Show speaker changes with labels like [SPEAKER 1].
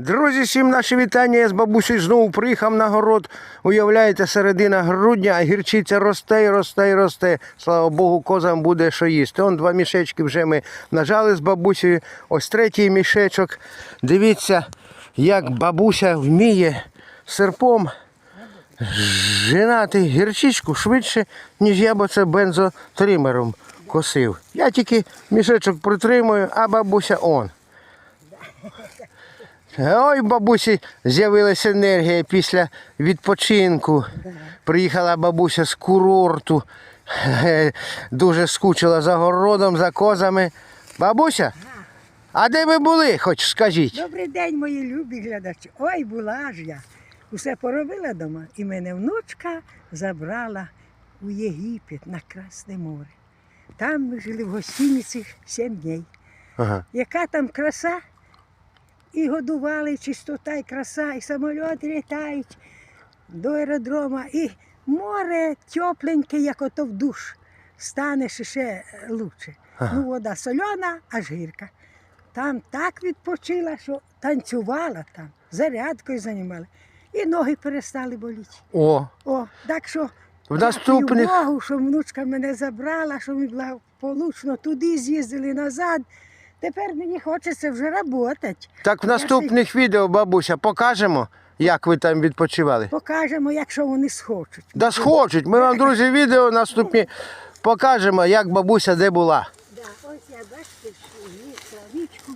[SPEAKER 1] Друзі, всім наші вітання. Я з бабусею знову приїхав на город. Уявляєте, середина грудня, а гірчиця росте і росте і росте. Слава Богу, козам буде що їсти. Он два мішечки вже ми нажали з бабусею. Ось третій мішечок. Дивіться, як бабуся вміє серпом жинати гірчичку швидше, ніж я б це бензотримером косив. Я тільки мішечок притримую, а бабуся он. Ой, бабусі з'явилася енергія після відпочинку. Приїхала бабуся з курорту. Е, Дуже скучила за городом, за козами. Бабуся, а де ви були, хоч скажіть?
[SPEAKER 2] Добрий день, мої любі глядачі. Ой, була ж я. Усе поробила дома. І мене внучка забрала у Єгипет на Красне море. Там ми жили в гостиниці сім днів.
[SPEAKER 1] Ага.
[SPEAKER 2] Яка там краса, і годували, чистота, і краса, і самоліти літають до аеродрома, і море тепленьке, як ото в душ. Станеш ще лучше.
[SPEAKER 1] Ага.
[SPEAKER 2] Ну, вода сольона, аж гірка. Там так відпочила, що танцювала там, зарядкою займала. І ноги перестали боліти.
[SPEAKER 1] О,
[SPEAKER 2] О, так що
[SPEAKER 1] В наступних-
[SPEAKER 2] Богу, що внучка мене забрала, що ми благополучно туди з'їздили назад. Тепер мені хочеться вже працювати.
[SPEAKER 1] Так в наступних відео, бабуся, покажемо, як ви там відпочивали.
[SPEAKER 2] Покажемо, якщо вони схочуть.
[SPEAKER 1] Да схочуть. Ми вам, друзі, відео наступні покажемо, як бабуся де була.
[SPEAKER 2] Да, Ось я бачите, вічку.